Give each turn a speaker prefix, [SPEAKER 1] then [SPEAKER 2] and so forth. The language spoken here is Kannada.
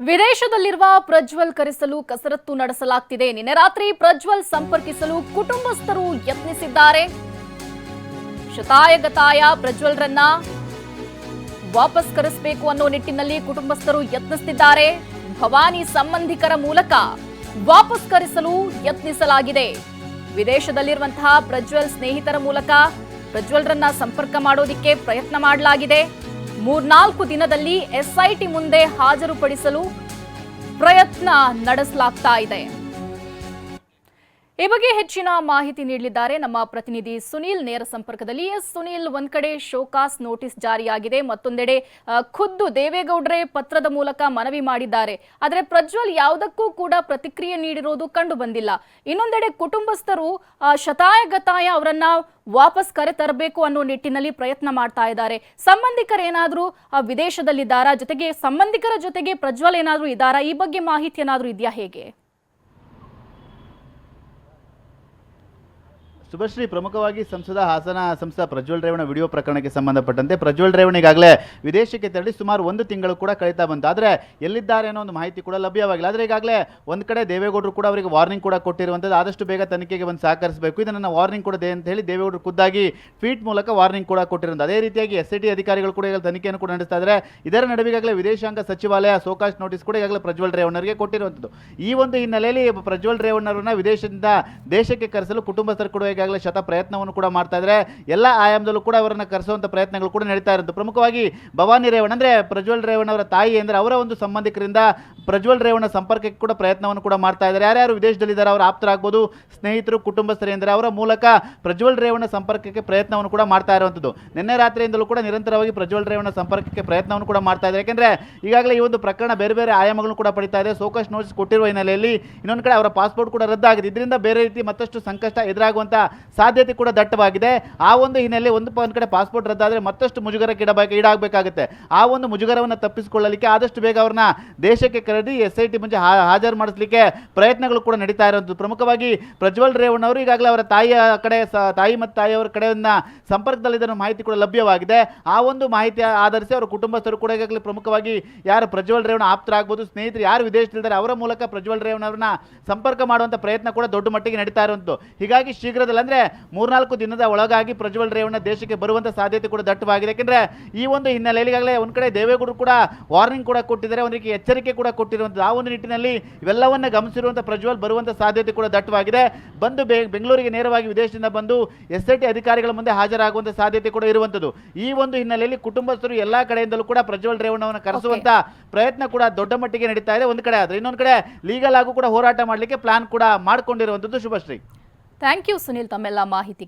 [SPEAKER 1] ವಿದೇಶದಲ್ಲಿರುವ ಪ್ರಜ್ವಲ್ ಕರೆಸಲು ಕಸರತ್ತು ನಡೆಸಲಾಗ್ತಿದೆ. ನಿನ್ನೆ ರಾತ್ರಿ ಪ್ರಜ್ವಲ್ ಸಂಪರ್ಕಿಸಲು ಕುಟುಂಬಸ್ಥರು ಯತ್ನಿಸಿದ್ದಾರೆ. ಶತಾಯಗತಾಯ ಪ್ರಜ್ವಲ್ರನ್ನ ವಾಪಸ್ ಕರೆಸಬೇಕು ಅನ್ನೋ ನಿಟ್ಟಿನಲ್ಲಿ ಕುಟುಂಬಸ್ಥರು ಯತ್ನಿಸುತ್ತಿದ್ದಾರೆ ಭವಾನಿ ಸಂಬಂಧಿಕರ ಮೂಲಕ ವಾಪಸ್ ಕರೆಸಲು ಯತ್ನಿಸಲಾಗಿದೆ. ವಿದೇಶದಲ್ಲಿರುವಂತಹ ಪ್ರಜ್ವಲ್ ಸ್ನೇಹಿತರ ಮೂಲಕ ಪ್ರಜ್ವಲ್ರನ್ನ ಸಂಪರ್ಕ ಮಾಡೋದಿಕ್ಕೆ ಪ್ರಯತ್ನ ಮಾಡಲಾಗಿದೆ. ಮೂರ್ನಾಲ್ಕು ದಿನದಲ್ಲಿ ಎಸ್ಐಟಿ ಮುಂದೆ ಹಾಜರುಪಡಿಸಲು ಪ್ರಯತ್ನ ನಡೆಸಲಾಗ್ತಾ ಇದೆ. ಈ ಬಗ್ಗೆ ಹೆಚ್ಚಿನ ಮಾಹಿತಿ ನೀಡಲಿದ್ದಾರೆ ನಮ್ಮ ಪ್ರತಿನಿಧಿ ಸುನೀಲ್ ನೇರ ಸಂಪರ್ಕದಲ್ಲಿ. ಸುನೀಲ್, ಒಂದ್ ಕಡೆ ಶೋಕಾಸ್ ನೋಟಿಸ್ ಜಾರಿಯಾಗಿದೆ, ಮತ್ತೊಂದೆಡೆ ಖುದ್ದು ದೇವೇಗೌಡರೇ ಪತ್ರದ ಮೂಲಕ ಮನವಿ ಮಾಡಿದ್ದಾರೆ. ಆದರೆ ಪ್ರಜ್ವಲ್ ಯಾವುದಕ್ಕೂ ಕೂಡ ಪ್ರತಿಕ್ರಿಯೆ ನೀಡಿರೋದು ಕಂಡು ಬಂದಿಲ್ಲ. ಇನ್ನೊಂದೆಡೆ ಕುಟುಂಬಸ್ಥರು ಶತಾಯಗತಾಯ ಅವರನ್ನ ವಾಪಸ್ ಕರೆ ತರಬೇಕು ಅನ್ನೋ ನಿಟ್ಟಿನಲ್ಲಿ ಪ್ರಯತ್ನ ಮಾಡ್ತಾ ಇದ್ದಾರೆ. ಸಂಬಂಧಿಕರೇನಾದ್ರೂ ವಿದೇಶದಲ್ಲಿದ್ದಾರಾ? ಜೊತೆಗೆ ಸಂಬಂಧಿಕರ ಜೊತೆಗೆ ಪ್ರಜ್ವಲ್ ಏನಾದ್ರೂ ಇದ್ದಾರಾ? ಈ ಬಗ್ಗೆ ಮಾಹಿತಿ ಏನಾದ್ರೂ ಇದೆಯಾ ಹೇಗೆ?
[SPEAKER 2] ಶುಭಶ್ರೀ ಪ್ರಮುಖವಾಗಿ ಸಂಸದ ಹಾಸನ, ಸಂಸದ ಪ್ರಜ್ವಲ್ ರೇವಣ್ಣ ವಿಡಿಯೋ ಪ್ರಕರಣಕ್ಕೆ ಸಂಬಂಧಪಟ್ಟಂತೆ ಪ್ರಜ್ವಲ್ ರೇವಣ್ಣ ಈಗಾಗಲೇ ವಿದೇಶಕ್ಕೆ ತೆರಳಿ ಸುಮಾರು ಒಂದು ತಿಂಗಳು ಕೂಡ ಕಳೀತಾ ಬಂತು. ಆದರೆ ಎಲ್ಲಿದ್ದಾರೆ ಅನ್ನೋ ಒಂದು ಮಾಹಿತಿ ಕೂಡ ಲಭ್ಯವಾಗಿಲ್ಲ. ಆದರೆ ಈಗಾಗಲೇ ಒಂದು ಕಡೆ ದೇವೇಗೌಡರು ಕೂಡ ಅವರಿಗೆ ವಾರ್ನಿಂಗ್ ಕೂಡ ಕೊಟ್ಟಿರುವಂಥದ್ದು ಆದಷ್ಟು ಬೇಗ ತನಿಖೆಗೆ ಬಂದು ಸಹಕರಿಸಬೇಕು. ಇದನ್ನು ವಾರ್ನಿಂಗ್ ಕೂಡ ಅಂತ ಹೇಳಿ ದೇವೇಗೌಡರು ಖುದ್ದಾಗಿ ಟ್ವೀಟ್ ಮೂಲಕ ವಾರ್ನಿಂಗ್ ಕೂಡ ಕೊಟ್ಟಿರುವಂಥ ಅದೇ ರೀತಿಯಾಗಿ ಎಸ್ ಟಿ ಅಧಿಕಾರಿಗಳು ಕೂಡ ಈಗ ತನಿಖೆಯನ್ನು ಕೂಡ ನಡೆಸ್ತಾ ಇದ್ದಾರೆ. ಇದರ ನಡುವೆ ಈಗಾಗಲೇ ವಿದೇಶಾಂಗ ಸಚಿವಾಲಯ ಸೋಕಾಶ್ ನೋಟಿಸ್ ಕೂಡ ಈಗಾಗಲೇ ಪ್ರಜ್ವಲ್ ರೇವಣ್ಣರಿಗೆ ಕೊಟ್ಟಿರುವಂಥದ್ದು ಈ ಒಂದು ಹಿನ್ನೆಲೆಯಲ್ಲಿ ಪ್ರಜ್ವಲ್ ರೇವಣ್ಣರನ್ನ ವಿದೇಶದಿಂದ ದೇಶಕ್ಕೆ ಕರೆಸಲು ಕುಟುಂಬಸ್ಥರು ಕೂಡ ಈಗಾಗಲೇ ಶತ ಪ್ರಯತ್ನವನ್ನು ಕೂಡ ಮಾಡ್ತಾ ಇದ್ದಾರೆ. ಎಲ್ಲ ಆಯಾಮದಲ್ಲೂ ಕೂಡ ಅವರನ್ನು ಕರೆಸುವಂಥ ಪ್ರಯತ್ನಗಳು ಕೂಡ ನಡೀತಾ ಇರುತ್ತೆ ಪ್ರಮುಖವಾಗಿ ಭವಾನಿ ರೇವಣ್ಣ ಅಂದರೆ ಪ್ರಜ್ವಲ್ ರೇವಣ್ಣ ಅವರ ತಾಯಿ ಅಂದರೆ ಅವರ ಒಂದು ಸಂಬಂಧಿಕರಿಂದ ಪ್ರಜ್ವಲ್ ರೇವಣ್ಣ ಸಂಪರ್ಕಕ್ಕೆ ಕೂಡ ಪ್ರಯತ್ನವನ್ನು ಕೂಡ ಮಾಡ್ತಾ ಇದ್ದಾರೆ. ಯಾರ್ಯಾರು ವಿದೇಶದಲ್ಲಿದ್ದಾರೆ ಅವರ ಆಪ್ತರಾಗ್ಬೋದು, ಸ್ನೇಹಿತರು ಕುಟುಂಬಸ್ಥರೇಂದರೆ ಅವರ ಮೂಲಕ ಪ್ರಜ್ವಲ್ ರೇವಣ್ಣ ಸಂಪರ್ಕಕ್ಕೆ ಪ್ರಯತ್ನವನ್ನು ಕೂಡ ಮಾಡ್ತಾ ಇರುವಂಥದ್ದು. ನಿನ್ನೆ ರಾತ್ರಿಯಿಂದಲೂ ಕೂಡ ನಿರಂತರವಾಗಿ ಪ್ರಜ್ವಲ್ ರೇವಣ್ಣ ಸಂಪರ್ಕಕ್ಕೆ ಪ್ರಯತ್ನವನ್ನು ಕೂಡ ಮಾಡ್ತಾ ಇದ್ದಾರೆ. ಯಾಕೆಂದರೆ ಈಗಾಗಲೇ ಈ ಒಂದು ಪ್ರಕರಣ ಬೇರೆ ಬೇರೆ ಆಯಾಮಗಳನ್ನು ಕೂಡ ಪಡಿತಾ ಇದೆ. ಸೋಕಸ್ ನೋಟಿಸ್ ಕೊಟ್ಟಿರುವ ಹಿನ್ನೆಲೆಯಲ್ಲಿ ಇನ್ನೊಂದು ಕಡೆ ಅವರ ಪಾಸ್ಪೋರ್ಟ್ ಕೂಡ ರದ್ದಾಗಿದೆ. ಇದರಿಂದ ಬೇರೆ ರೀತಿ ಮತ್ತಷ್ಟು ಸಂಕಷ್ಟ ಎದುರಾಗುವಂಥ ಸಾಧ್ಯತೆ ಕೂಡ ದಟ್ಟವಾಗಿದೆ. ಆ ಒಂದು ಹಿನ್ನೆಲೆ ಒಂದು ಕಡೆ ಪಾಸ್ಪೋರ್ಟ್ ರದ್ದಾದರೆ ಮತ್ತಷ್ಟು ಮುಜುಗರಕ್ಕೆ ಈಡಾಗಬೇಕಾಗುತ್ತೆ. ಆ ಒಂದು ಮುಜುಗರವನ್ನು ತಪ್ಪಿಸಿಕೊಳ್ಳಲಿಕ್ಕೆ ಆದಷ್ಟು ಬೇಗ ಅವ್ರನ್ನ ದೇಶಕ್ಕೆ ಕರೆದಿ ಎಸ್ ಐ ಟಿ ಮುಂಚೆ ಹಾಜರು ಮಾಡಿಸಲಿಕ್ಕೆ ಪ್ರಯತ್ನಗಳು ಕೂಡ ನಡೀತಾ ಇರೋದು ಪ್ರಮುಖವಾಗಿ ಪ್ರಜ್ವಲ್ ರೇವಣ್ಣ ಅವರು ಈಗಾಗಲೇ ಅವರ ತಾಯಿಯ ಕಡೆ ತಾಯಿ ಮತ್ತು ತಾಯಿಯವರ ಕಡೆಯನ್ನ ಸಂಪರ್ಕದಲ್ಲಿ ಇದನ್ನು ಮಾಹಿತಿ ಕೂಡ ಲಭ್ಯವಾಗಿದೆ. ಆ ಒಂದು ಮಾಹಿತಿ ಆಧರಿಸಿ ಅವರ ಕುಟುಂಬಸ್ಥರು ಕೂಡ ಈಗಾಗಲೇ ಪ್ರಮುಖವಾಗಿ ಯಾರು ಪ್ರಜ್ವಲ್ ರೇವಣ್ಣ ಆಪ್ತರಾಗ್ಬೋದು ಸ್ನೇಹಿತರು ಯಾರು ವಿದೇಶದಲ್ಲಿದ್ದಾರೆ ಅವರ ಮೂಲಕ ಪ್ರಜ್ವಲ್ ರೇವಣ್ಣ ಅವರನ್ನ ಸಂಪರ್ಕ ಮಾಡುವಂಥ ಪ್ರಯತ್ನ ಕೂಡ ದೊಡ್ಡ ಮಟ್ಟಿಗೆ ನಡೀತಾ ಇರುವಂಥದ್ದು ಹೀಗಾಗಿ ಶೀಘ್ರದಲ್ಲಿ ಅಂದರೆ ಮೂರ್ನಾಲ್ಕು ದಿನದ ಒಳಗಾಗಿ ಪ್ರಜ್ವಲ್ ರೇವಣ್ಣ ದೇಶಕ್ಕೆ ಬರುವಂಥ ಸಾಧ್ಯತೆ ಕೂಡ ದಟ್ಟವಾಗಿದೆ. ಯಾಕೆಂದರೆ ಈ ಒಂದು ಹಿನ್ನೆಲೆಯಲ್ಲಿ ಈಗಾಗಲೇ ಒಂದು ಕಡೆ ದೇವೇಗೌಡರು ಕೂಡ ವಾರ್ನಿಂಗ್ ಕೂಡ ಕೊಟ್ಟಿದ್ದಾರೆ. ಒಂದು ಎಚ್ಚರಿಕೆ ಕೂಡ ಕೊಟ್ಟಿರುವಂಥದ್ದು ಆ ಒಂದು ನಿಟ್ಟಿನಲ್ಲಿ ಇವೆಲ್ಲವನ್ನ ಗಮನಿಸಿರುವಂಥ ಪ್ರಜ್ವಲ್ ಬರುವಂಥ ಸಾಧ್ಯತೆ ಕೂಡ ದಟ್ಟವಾಗಿದೆ. ಬಂದು ಬೆ- ಬೆಂಗಳೂರಿಗೆ ನೇರವಾಗಿ ವಿದೇಶದಿಂದ ಬಂದು ಎಸ್ ಐ ಟಿ ಅಧಿಕಾರಿಗಳ ಮುಂದೆ ಹಾಜರಾಗುವಂಥ ಸಾಧ್ಯತೆ ಕೂಡ ಇರುವಂಥದ್ದು. ಈ ಒಂದು ಹಿನ್ನೆಲೆಯಲ್ಲಿ ಕುಟುಂಬಸ್ಥರು ಎಲ್ಲಾ ಕಡೆಯಿಂದಲೂ ಕೂಡ ಪ್ರಜ್ವಲ್ ರೇವಣ್ಣವನ್ನು ಕರೆಸುವಂತ ಪ್ರಯತ್ನ ಕೂಡ ದೊಡ್ಡ ಮಟ್ಟಿಗೆ ನಡೀತಾ ಇದೆ. ಒಂದು ಕಡೆ ಆದರೆ ಇನ್ನೊಂದು ಕಡೆ ಲೀಗಲ್ ಆಗೂ ಕೂಡ ಹೋರಾಟ ಮಾಡಲಿಕ್ಕೆ ಪ್ಲಾನ್ ಕೂಡ ಮಾಡಿಕೊಂಡಿರುವಂಥದ್ದು ಶುಭಶ್ರೀ.
[SPEAKER 1] ಥ್ಯಾಂಕ್ ಯು ಸುನಿಲ್ ತಮ್ಮೆಲ್ಲ ಮಾಹಿತಿಗೆ.